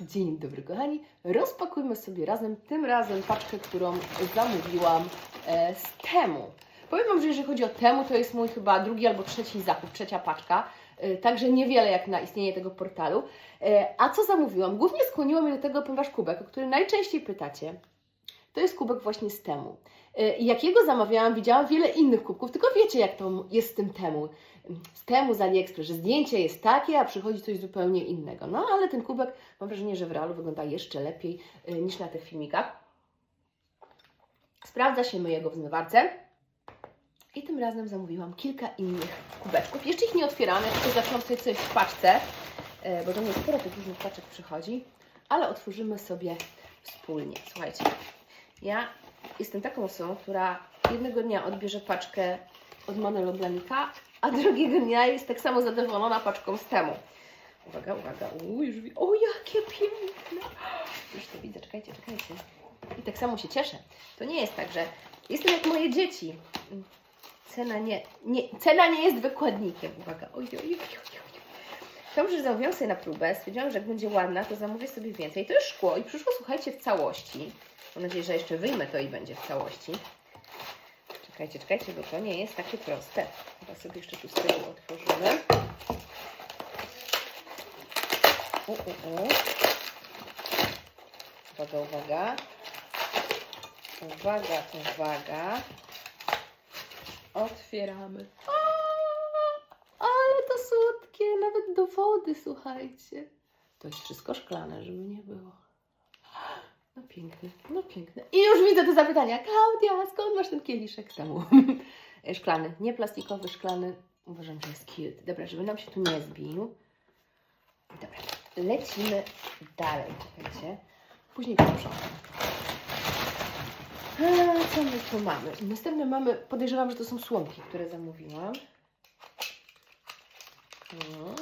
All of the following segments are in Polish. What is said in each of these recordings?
Dzień dobry, kochani. Rozpakujmy sobie razem, tym razem paczkę, którą zamówiłam e, z Temu. Powiem Wam, że jeżeli chodzi o Temu, to jest mój chyba drugi albo trzeci zakup, trzecia paczka. E, także niewiele jak na istnienie tego portalu. E, a co zamówiłam? Głównie skłoniło mnie do tego, ponieważ kubek, o który najczęściej pytacie, to jest kubek właśnie z Temu. E, i jakiego zamawiałam, widziałam wiele innych kubków, tylko wiecie, jak to jest z tym Temu. Z Temu z AliExpress, że zdjęcie jest takie, a przychodzi coś zupełnie innego. No ale ten kubek, mam wrażenie, że w realu wygląda jeszcze lepiej y, niż na tych filmikach. Sprawdza się mojego w zmywarce. I tym razem zamówiłam kilka innych kubeczków. Jeszcze ich nie otwieramy, tylko zaczęłam sobie coś w paczce, e, bo do mnie sporo tych różnych paczek przychodzi, ale otworzymy sobie wspólnie. Słuchajcie, ja jestem taką osobą, która jednego dnia odbierze paczkę od Manolo Blanika, a drugiego dnia jest tak samo zadowolona paczką z temu. Uwaga, uwaga, u, już wi- O, jakie piękne! Już to widzę, czekajcie, czekajcie. I tak samo się cieszę. To nie jest tak, że jestem jak moje dzieci. Cena nie, nie, cena nie jest wykładnikiem. Uwaga, oj, oj, oj, oj, że zamówiłam sobie na próbę. Stwierdziłam, że jak będzie ładna, to zamówię sobie więcej. To jest szkło i przyszło, słuchajcie, w całości. Mam nadzieję, że jeszcze wyjmę to i będzie w całości. Czekajcie, czekajcie, bo to nie jest takie proste. Chyba sobie jeszcze tu z tyłu otworzymy. U, u, u. Uwaga, uwaga. Uwaga, uwaga. Otwieramy. A, ale to słodkie, nawet do wody, słuchajcie. To jest wszystko szklane, żeby nie było. No piękne, no piękne. I już widzę te zapytania. Klaudia, skąd masz ten kieliszek temu? szklany, nie plastikowy, szklany. Uważam, że jest cute. Dobra, żeby nam się tu nie zbił. Dobra, lecimy dalej. Czekajcie. Później posprzątam. Co my tu mamy? Następne mamy, podejrzewam, że to są słomki, które zamówiłam. No.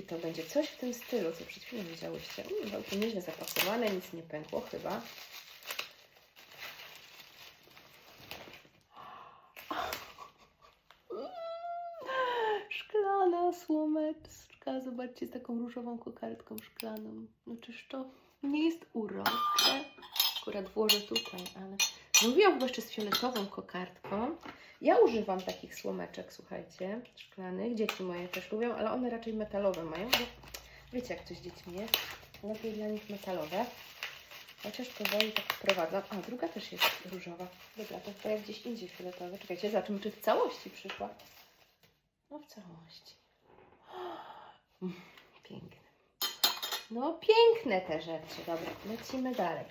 I to będzie coś w tym stylu, co przed chwilą widziałyście. Mm, całkiem nieźle zapakowane, nic nie pękło chyba. Szklana słomeczka. Zobaczcie, z taką różową kokardką szklaną. No czyż to nie jest urocze? Akurat włożę tutaj, ale... Mówiłam chyba jeszcze z fioletową kokardką. Ja używam takich słomeczek, słuchajcie, szklanych. Dzieci moje też lubią, ale one raczej metalowe mają, bo wiecie jak coś dziećmi jest. Lepiej dla nich metalowe. Chociaż powoli tak wprowadzam. A, druga też jest różowa. Dobra, to chyba jak gdzieś indziej fioletowe. Czekajcie, zobaczymy, czy w całości przyszła. No w całości. Piękne. No piękne te rzeczy. Dobra, lecimy dalej.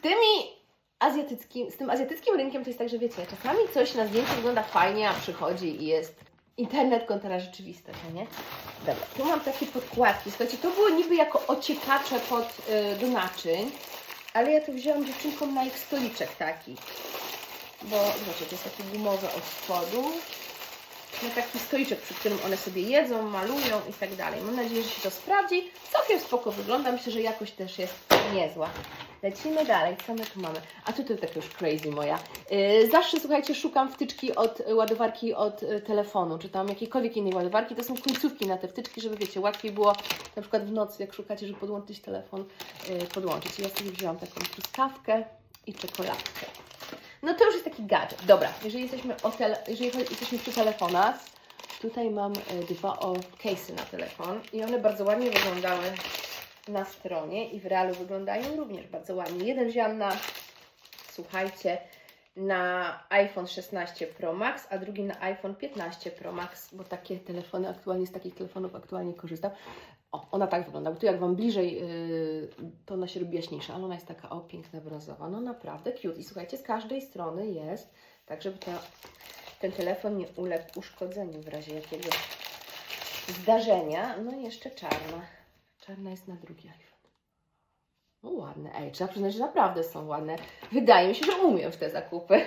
Z tymi azjatyckim, z tym azjatyckim rynkiem to jest tak, że wiecie, czasami coś na zdjęciu wygląda fajnie, a przychodzi i jest internet kontra rzeczywistość, no nie? Dobra, tu mam takie podkładki. Słuchajcie, to było niby jako ociekacze pod, y, do naczyń, ale ja to wzięłam dziewczynkom na ich stoliczek taki. Bo zobaczcie, to jest taki gumowy od spodu. Na taki stoliczek, przy którym one sobie jedzą, malują i tak dalej. Mam nadzieję, że się to sprawdzi. Całkiem spoko wygląda. Myślę, że jakość też jest niezła. Lecimy dalej. Co my tu mamy? A tutaj taka już crazy moja. Yy, zawsze, słuchajcie, szukam wtyczki od y, ładowarki od y, telefonu, czy tam jakiejkolwiek innej ładowarki. To są końcówki na te wtyczki, żeby, wiecie, łatwiej było na przykład w nocy, jak szukacie, żeby podłączyć telefon, podłączyć. Ja sobie wzięłam taką truskawkę i czekoladkę. No to już jest taki gadżet. Dobra, jeżeli jesteśmy, o tele, jeżeli jesteśmy przy telefonach, tutaj mam y, dwa o case'y na telefon i one bardzo ładnie wyglądały na stronie i w realu wyglądają również bardzo ładnie. Jeden wziąłam na, słuchajcie, na iPhone 16 Pro Max, a drugi na iPhone 15 Pro Max, bo takie telefony aktualnie, z takich telefonów aktualnie korzystam. O, ona tak wygląda, bo tu jak Wam bliżej, yy, to ona się robi jaśniejsza, ale ona jest taka, o, piękna, brązowa. No naprawdę cute. I słuchajcie, z każdej strony jest, tak żeby ten telefon nie uległ uszkodzeniu w razie jakiegoś zdarzenia. No i jeszcze czarna. Czarna jest na drugi iPhone. No ładne. Ej, trzeba przyznać, że naprawdę są ładne. Wydaje mi się, że umiem w te zakupy.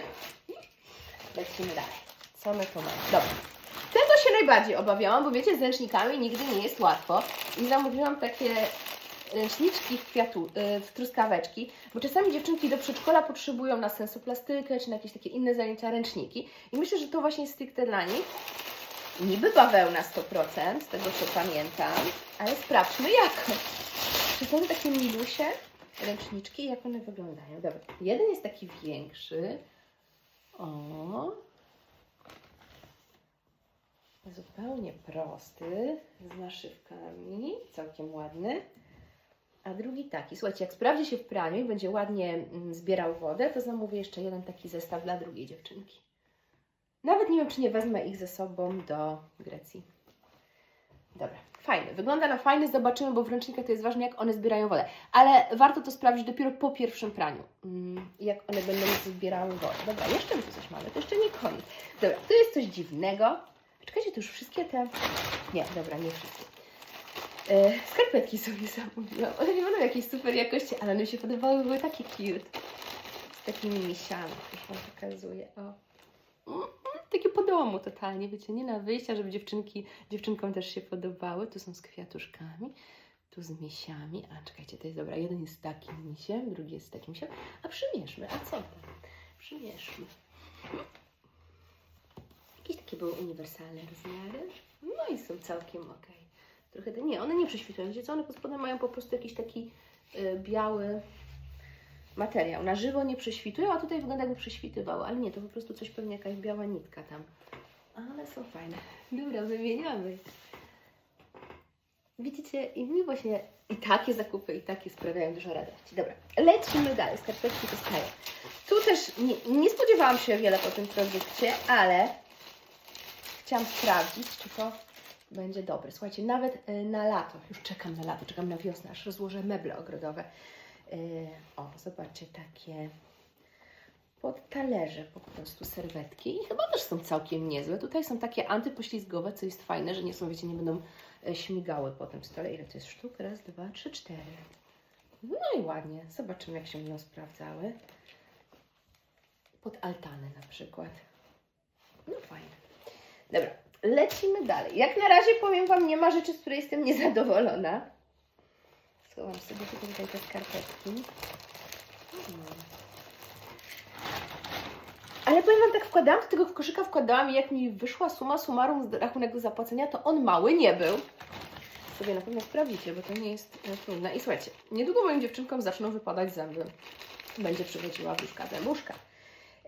Lecimy dalej. Co my tu mamy? Dobra. Tego się najbardziej obawiałam, bo wiecie, z ręcznikami nigdy nie jest łatwo. I zamówiłam takie ręczniczki w, kwiatu, y, w truskaweczki, bo czasami dziewczynki do przedszkola potrzebują na sensu plastykę, czy na jakieś takie inne zajęcia ręczniki. I myślę, że to właśnie jest stricte dla nich. Niby bawełna 100%, z tego co pamiętam, ale sprawdźmy jakość. Czy są takie milusie ręczniczki, jak one wyglądają? Dobra, jeden jest taki większy. O. Zupełnie prosty, z naszywkami, całkiem ładny. A drugi taki. Słuchajcie, jak sprawdzi się w praniu i będzie ładnie mm, zbierał wodę, to zamówię jeszcze jeden taki zestaw dla drugiej dziewczynki. Nawet nie wiem, czy nie wezmę ich ze sobą do Grecji. Dobra, fajny. Wygląda na fajny, zobaczymy, bo w ręcznikach to jest ważne, jak one zbierają wodę. Ale warto to sprawdzić dopiero po pierwszym praniu, mm, jak one będą zbierały wodę. Dobra, jeszcze tu coś mamy, to jeszcze nie koniec. Dobra, tu jest coś dziwnego. Czekajcie, to już wszystkie te... Nie, dobra, nie wszystkie. E, skarpetki sobie zamówiłam. One nie będą jakiejś super jakości, ale one mi się podobały, były takie cute. Z takimi misiami, już Wam pokazuję. O. Takie po domu totalnie, wiecie, nie na wyjścia, żeby dziewczynki, dziewczynkom też się podobały. Tu są z kwiatuszkami, tu z misiami. A czekajcie, to jest dobra. Jeden jest takim misiem, drugi jest takim misiem. A przymierzmy, a co tam? Przymierzmy. Jakieś takie były uniwersalne rozmiary. No i są całkiem ok. Trochę te, nie, one nie prześwitują. Wiecie co? One pod spodem mają po prostu jakiś taki y, biały materiał. Na żywo nie prześwitują, a tutaj wygląda jakby prześwitywało. Ale nie, to po prostu coś pewnie jakaś biała nitka tam. Ale są fajne. Dobra, wymieniamy. Widzicie, i mi właśnie i takie zakupy, i takie sprawiają dużo radości. Dobra, lecimy dalej. Skarpetki zostają. Tu też nie, nie spodziewałam się wiele po tym produkcie, ale chciałam sprawdzić, czy to będzie dobre. Słuchajcie, nawet y, na lato, już czekam na lato, czekam na wiosnę, aż rozłożę meble ogrodowe. Y, O, zobaczcie, takie pod talerze po prostu serwetki i chyba też są całkiem niezłe. Tutaj są takie antypoślizgowe, co jest fajne, że nie są, wiecie, nie będą e, śmigały po tym stole. Ile to jest sztuk? Raz, dwa, trzy, cztery. No i ładnie. Zobaczymy, jak się będą sprawdzały. Pod altany na przykład. No fajne. Dobra, lecimy dalej. Jak na razie powiem Wam, nie ma rzeczy, z której jestem niezadowolona. Schowam sobie tutaj te skarpetki. Ale powiem Wam, tak wkładałam do tego koszyka, wkładałam i jak mi wyszła suma summarum z rachunek do zapłacenia, to on mały nie był. Sobie na pewno sprawdzicie, bo to nie jest e, trudne. I słuchajcie, niedługo moim dziewczynkom zaczną wypadać zęby. Będzie przychodziła wróżka zębuszka.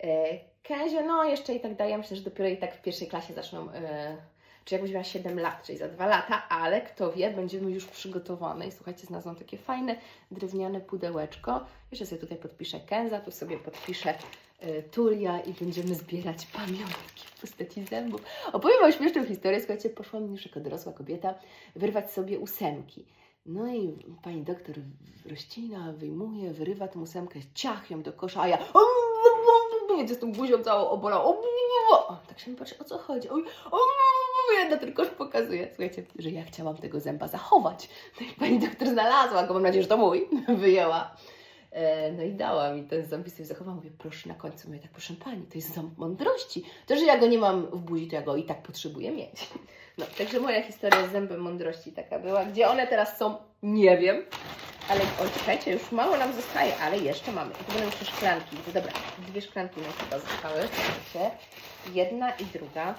E, Kęzie, no jeszcze i tak daje, myślę, że dopiero i tak w pierwszej klasie zaczną, e, czy jakbyś miała 7 lat, czyli za 2 lata, ale kto wie, będziemy już przygotowane. I słuchajcie, znalazłam takie fajne drewniane pudełeczko. Jeszcze sobie tutaj podpiszę Kenza, tu sobie podpiszę e, Tulia i będziemy zbierać pamiątki w postaci zębów. Opowiem Wam śmieszną historię. Słuchajcie, poszłam już jako dorosła kobieta wyrwać sobie ósemki. No i pani doktor Rościna wyjmuje, wyrywa tę ósemkę, ciach ją do kosza, a ja wiecie, z tą buzią całą obolał. O, tak się mi patrzy, o co chodzi? Oj, o, ja na ten kosz pokazuję. Słuchajcie, że ja chciałam tego zęba zachować. No i pani doktor znalazła go, mam nadzieję, że to mój, wyjęła. E, No i dała mi ten ząb i sobie zachowałam. Mówię, proszę na końcu. Mówię, tak, proszę pani, to jest ząb mądrości. To, że ja go nie mam w buzi, to ja go i tak potrzebuję mieć. No, także moja historia z zębem mądrości taka była. Gdzie one teraz są, nie wiem. Ale czekajcie, już mało nam zostaje, ale jeszcze mamy. I tu będą jeszcze szklanki. Dobra, dwie szklanki nam chyba zostały. Jedna i druga.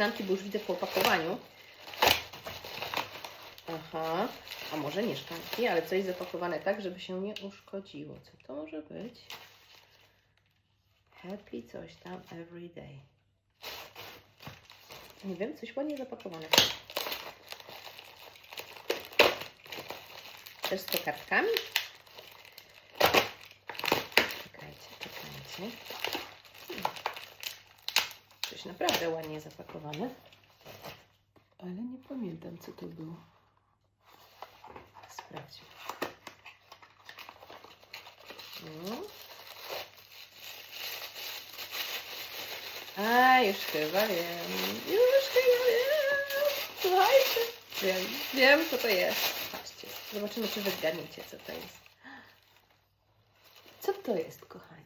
Szklanki, bo już widzę po opakowaniu. Aha, a może nie szklanki, ale coś zapakowane tak, żeby się nie uszkodziło. Co to może być? Happy coś tam every day. Nie wiem, coś ładnie zapakowane. Też z kokardkami? Czekajcie, czekajcie. Coś naprawdę ładnie zapakowane. Ale nie pamiętam, co to było. Sprawdźmy. No. A, już chyba wiem. Już chyba wiem. Słuchajcie. Wiem, wiem, co to jest. Patrzcie. Zobaczymy, czy wy zgadniecie, co to jest. Co to jest, kochani?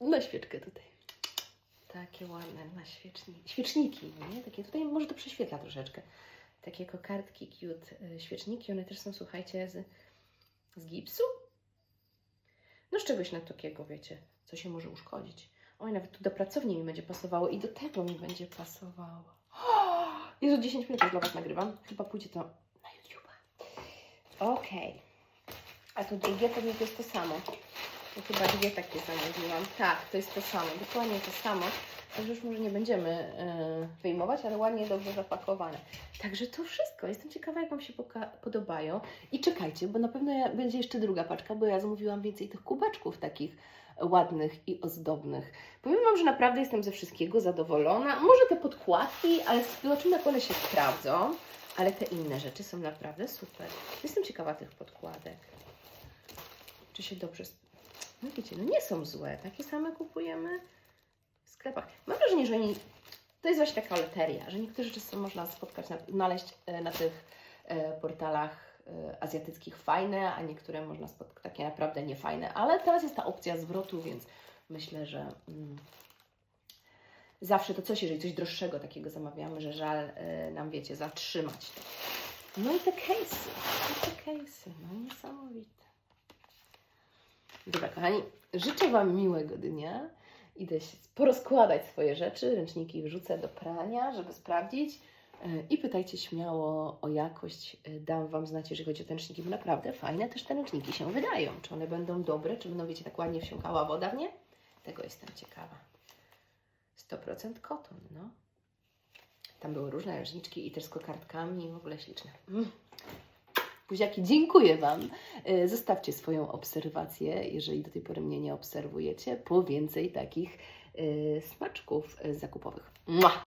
Na świeczkę tutaj. Takie ładne na świeczniki. Świeczniki, nie? Takie tutaj może to prześwietla troszeczkę. Takie kokardki cute, y, świeczniki. One też są, słuchajcie, z, z gipsu? No z czegoś na takiego, wiecie, co się może uszkodzić. Oj, nawet tu do pracowni mi będzie pasowało i do tego mi będzie pasowało. Jezu, 10 minut już dla Was nagrywam. Chyba pójdzie to na YouTube. Okej. A to drugie to jest to samo. To chyba dwie takie zamówiłam. Tak, to jest to samo. Dokładnie to samo. Także już może nie będziemy yy, wyjmować, ale ładnie, dobrze zapakowane. Także to wszystko. Jestem ciekawa, jak Wam się podobają. I czekajcie, bo na pewno będzie jeszcze druga paczka, bo ja zamówiłam więcej tych kubeczków takich ładnych i ozdobnych. Powiem Wam, że naprawdę jestem ze wszystkiego zadowolona. Może te podkładki, ale zobaczymy, jak one się sprawdzą. Ale te inne rzeczy są naprawdę super. Jestem ciekawa tych podkładek. Czy się dobrze... No wiecie, no nie są złe. Takie same kupujemy w sklepach. Mam wrażenie, że. To jest właśnie taka loteria, że niektóre rzeczy są można spotkać, na, znaleźć e, na tych e, portalach e, azjatyckich fajne, a niektóre można spotkać takie naprawdę niefajne. Ale teraz jest ta opcja zwrotu, więc myślę, że mm, zawsze to coś, jeżeli coś droższego takiego zamawiamy, że żal nam, wiecie, zatrzymać. No i te case'y, te case'y, no niesamowite. Dobra, kochani, życzę Wam miłego dnia. Idę się porozkładać swoje rzeczy, ręczniki wrzucę do prania, żeby sprawdzić. E, I pytajcie śmiało o jakość. E, Dam Wam znać, jeżeli chodzi o te ręczniki, bo naprawdę fajne też te ręczniki się wydają. Czy one będą dobre, czy będą, wiecie, tak ładnie wsiąkała woda w nie? Tego jestem ciekawa. 100% koton, no. Tam były różne ręczniczki i też z kokardkami, w ogóle śliczne. Mm. Buziaki, dziękuję Wam. E, Zostawcie swoją obserwację, jeżeli do tej pory mnie nie obserwujecie, po więcej takich e, smaczków e, zakupowych. Mua!